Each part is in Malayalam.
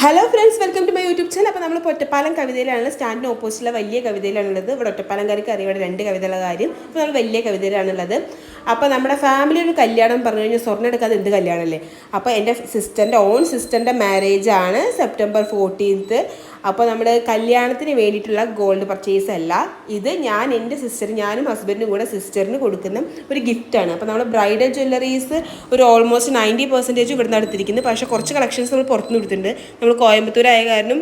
Hello friends welcome to my YouTube channel അപ്പോൾ നമ്മൾ ഒറ്റപ്പാലം കവിതയിലാണ് സ്റ്റാൻഡിന് ഓപ്പോസിറ്റുള്ള വലിയ കവിതയിലാണുള്ളത്. ഇവിടെ ഒറ്റപ്പാലംകാർക്ക് അറിയാം ഇവിടെ രണ്ട് കവിതയുള്ള കാര്യം. അപ്പോൾ നമ്മൾ വലിയ കവിതയിലാണുള്ളത്. അപ്പോൾ നമ്മുടെ ഫാമിലി ഒരു കല്യാണം പറഞ്ഞു കഴിഞ്ഞാൽ സ്വർണം എടുക്കാതെ എന്ത് കല്യാണമല്ലേ അപ്പോൾ എന്റെ സിസ്റ്ററിന്റെ ഓൺ സിസ്റ്ററിന്റെ മാരേജ് ആണ് സെപ്റ്റംബർ ഫോർട്ടീൻത്ത് അപ്പോൾ നമ്മൾ കല്യാണത്തിന് വേണ്ടിയിട്ടുള്ള ഗോൾഡ് പർച്ചേസ് അല്ല. ഇത് ഞാൻ എന്റെ സിസ്റ്റർ ഞാനും ഹസ്ബൻഡും കൂടെ സിസ്റ്ററിന് കൊടുക്കുന്ന ഒരു ഗിഫ്റ്റാണ് അപ്പോൾ നമ്മൾ ബ്രൈഡൽ ജ്വല്ലറീസ് ഒരു ഓൾമോസ്റ്റ് നയന്റി പെർസെന്റേജ് ഇവിടുന്ന് എടുത്തിരിക്കുന്നത് പക്ഷേ കുറച്ച് കളക്ഷൻസ് നമ്മൾ പുറത്തുനിന്ന് എടുത്തിട്ടുണ്ട്. നമ്മൾ കോയമ്പത്തൂർ ആയ കാരണം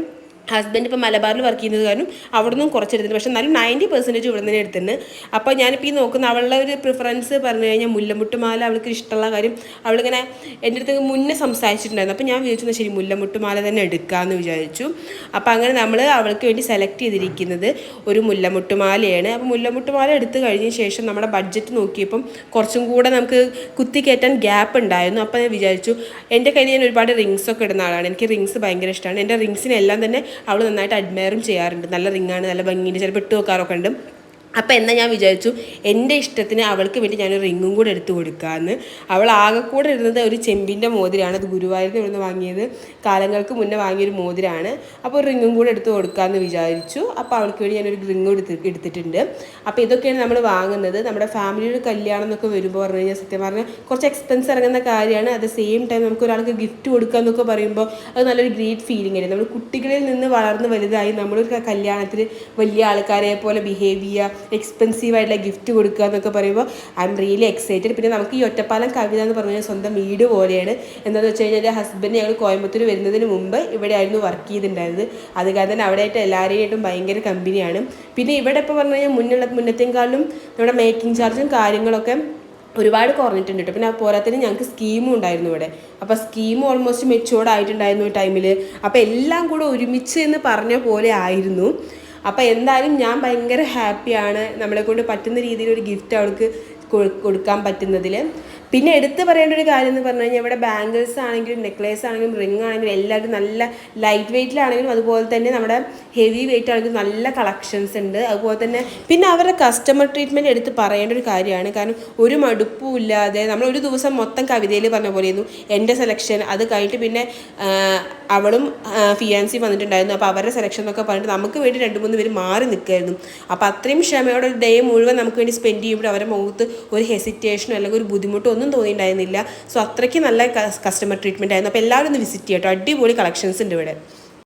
ഹസ്ബൻഡ് ഇപ്പോൾ മലബാറിൽ വർക്ക് ചെയ്യുന്നത് കാരണം അവിടെ നിന്നും കുറച്ചെടുത്തിട്ടുണ്ട്. പക്ഷേ എന്നാലും നയന്റി പെർസെന്റേജ് ഇവിടെ നിന്ന് എടുത്തിട്ടുണ്ട്. അപ്പോൾ ഞാനിപ്പോൾ ഈ നോക്കുന്ന അവളുടെ ഒരു പ്രിഫറൻസ് പറഞ്ഞു കഴിഞ്ഞാൽ മുല്ലമുട്ടുമാല അവൾക്ക് ഇഷ്ടമുള്ള കാര്യം അവളിങ്ങനെ എന്റെ അടുത്ത് മുന്നേ സംസാരിച്ചിട്ടുണ്ടായിരുന്നു. അപ്പോൾ ഞാൻ വിചാരിച്ചു "എന്നാ ശരി മുല്ലമുട്ടുമാല തന്നെ എടുക്കാമെന്ന് വിചാരിച്ചു. അപ്പോൾ അങ്ങനെ നമ്മൾ അവൾക്ക് വേണ്ടി സെലക്ട് ചെയ്തിരിക്കുന്നത് ഒരു മുല്ലമുട്ടുമാലയാണ്. അപ്പോൾ മുല്ലമുട്ടുമാല എടുത്തു കഴിഞ്ഞ ശേഷം നമ്മുടെ ബഡ്ജറ്റ് നോക്കിയപ്പം കുറച്ചും കൂടെ നമുക്ക് കുത്തിക്കയറ്റാൻ ഗ്യാപ്പ് ഉണ്ടായിരുന്നു. അപ്പോൾ ഞാൻ വിചാരിച്ചു എന്റെ കയ്യിൽ ഞാൻ ഒരുപാട് റിങ്സൊക്കെ ഇടുന്ന ആളാണ്. എനിക്ക് റിങ്സ് ഭയങ്കര ഇഷ്ടമാണ്. എന്റെ റിങ്സിനെല്ലാം തന്നെ അവൾ നന്നായിട്ട് അഡ്മയറും ചെയ്യാറുണ്ട്. നല്ല റിങ്ങാണ് നല്ല ഭംഗിയുണ്ട്. ചിലപ്പോൾ ഇട്ട് വെക്കാറൊക്കെ ഉണ്ട്. അപ്പോൾ എന്നാൽ ഞാൻ വിചാരിച്ചു എന്റെ ഇഷ്ടത്തിന് അവൾക്ക് വേണ്ടി ഞാനൊരു റിങ്ങും കൂടെ എടുത്തു കൊടുക്കാമെന്ന് അവൾ ആകെ കൂടെ ഇരുന്നത് ഒരു ചെമ്പിന്റെ മോതിരാണ്. അത് ഗുരുവായൂരിൽ നിന്ന് വാങ്ങിയത്. കാലങ്ങൾക്ക് മുന്നേ വാങ്ങിയൊരു മോതിരാണ്. അപ്പോൾ ഒരു റിങ്ങും കൂടെ എടുത്ത് കൊടുക്കാമെന്ന് വിചാരിച്ചു. അപ്പോൾ അവൾക്ക് വേണ്ടി ഞാനൊരു റിങ്ങും എടുത്ത് എടുത്തിട്ടുണ്ട്. അപ്പോൾ ഇതൊക്കെയാണ് നമ്മൾ വാങ്ങുന്നത്. നമ്മുടെ ഫാമിലിയുടെ കല്യാണം എന്നൊക്കെ വരുമ്പോൾ പറഞ്ഞു കഴിഞ്ഞാൽ സത്യം പറഞ്ഞാൽ കുറച്ച് എക്സ്പെൻസ് ഇറങ്ങുന്ന കാര്യമാണ്. അറ്റ് ദ സെയിം ടൈം നമുക്ക് ഒരാൾക്ക് ഗിഫ്റ്റ് കൊടുക്കുക എന്നൊക്കെ പറയുമ്പോൾ അത് നല്ലൊരു ഗ്രേറ്റ് ഫീലിംഗ് ആയിരുന്നു നമ്മൾ കുട്ടികളിൽ നിന്ന് വളർന്ന് വലുതായി നമ്മളൊരു കല്യാണത്തിൽ വലിയ ആൾക്കാരെ പോലെ ബിഹേവ് ചെയ്യുക എക്സ്പെൻസീവ് ആയിട്ടുള്ള ഗിഫ്റ്റ് കൊടുക്കുക എന്നൊക്കെ പറയുമ്പോൾ ഐ എം റിയലി എക്സൈറ്റഡ് പിന്നെ നമുക്ക് ഈ ഒറ്റപ്പാലം കവിത എന്ന് പറഞ്ഞാൽ സ്വന്തം വീട് പോലെയാണ്. എന്താണെന്ന് വെച്ച് കഴിഞ്ഞാൽ എന്റെ ഹസ്ബൻഡ് ഞങ്ങൾ കോയമ്പത്തൂർ വരുന്നതിന് മുമ്പ് ഇവിടെ ആയിരുന്നു വർക്ക് ചെയ്തിട്ടുണ്ടായിരുന്നത്. അത് കാരണം അവിടെയായിട്ട് എല്ലാവരെയായിട്ടും ഭയങ്കര കമ്പനിയാണ് പിന്നെ ഇവിടെ ഇപ്പോൾ പറഞ്ഞു കഴിഞ്ഞാൽ മുന്നുള്ള മുന്നത്തേക്കാളും നമ്മുടെ മേക്കിംഗ് ചാർജും കാര്യങ്ങളൊക്കെ ഒരുപാട് കുറഞ്ഞിട്ടുണ്ട് കേട്ടോ പിന്നെ പോരാത്തതിന് ഞങ്ങൾക്ക് സ്കീമും ഉണ്ടായിരുന്നു ഇവിടെ. അപ്പോൾ സ്കീം ഓൾമോസ്റ്റ് മെച്ചുവേർഡ് ആയിട്ടുണ്ടായിരുന്നു ടൈമിൽ അപ്പോൾ എല്ലാം കൂടെ ഒരുമിച്ച് എന്ന് പറഞ്ഞ പോലെ ആയിരുന്നു. അപ്പോൾ എന്തായാലും ഞാൻ ഭയങ്കര ഹാപ്പിയാണ് നമ്മളെ കൊണ്ട് പറ്റുന്ന രീതിയിൽ ഒരു ഗിഫ്റ്റ് അവൾക്ക് കൊടുക്കാൻ പറ്റുന്നതിൽ പിന്നെ എടുത്തു പറയേണ്ട ഒരു കാര്യം എന്ന് പറഞ്ഞു കഴിഞ്ഞാൽ ഇവിടെ ബാംഗിൾസ് ആണെങ്കിലും നെക്ലേസ് ആണെങ്കിലും റിംഗ് ആണെങ്കിലും എല്ലാവരും നല്ല ലൈറ്റ് വെയിറ്റിലാണെങ്കിലും അതുപോലെ തന്നെ നമ്മുടെ ഹെവി വെയിറ്റ് ആണെങ്കിലും നല്ല കളക്ഷൻസ് ഉണ്ട്. അതുപോലെ തന്നെ പിന്നെ അവരുടെ കസ്റ്റമർ ട്രീറ്റ്മെന്റ് എടുത്ത് പറയേണ്ട ഒരു കാര്യമാണ്. കാരണം ഒരു മടുപ്പും ഇല്ലാതെ നമ്മൾ ഒരു ദിവസം മൊത്തം കവിതയിൽ പറഞ്ഞ പോലെയായിരുന്നു എന്റെ സെലക്ഷൻ അത് കഴിഞ്ഞിട്ട് പിന്നെ അവളും ഫിയാൻസി വന്നിട്ടുണ്ടായിരുന്നു. അപ്പോൾ അവരുടെ സെലക്ഷൻ എന്നൊക്കെ പറഞ്ഞിട്ട് നമുക്ക് വേണ്ടി രണ്ട് മൂന്ന് പേര് മാറി നിൽക്കുമായിരുന്നു അപ്പോൾ അത്രയും ക്ഷമയോടെ ഒരു ഡേ മുഴുവൻ നമുക്ക് വേണ്ടി സ്പെൻഡ് ചെയ്യുമ്പോൾ അവരുടെ മുഖത്ത് ഒരു ഹെസിറ്റേഷനോ അല്ലെങ്കിൽ ഒരു ബുദ്ധിമുട്ടോ ഒന്നും തോന്നിയിട്ടുണ്ടായിരുന്നില്ല. സോ അത്രയ്ക്ക് നല്ല കസ്റ്റമർ ട്രീറ്റ്മെന്റ് ആയിരുന്നു. അപ്പോൾ എല്ലാവരും ഒന്ന് വിസിറ്റ് ചെയ്യട്ടോ. അടിപൊളി കളക്ഷൻസ് ഉണ്ട് ഇവിടെ.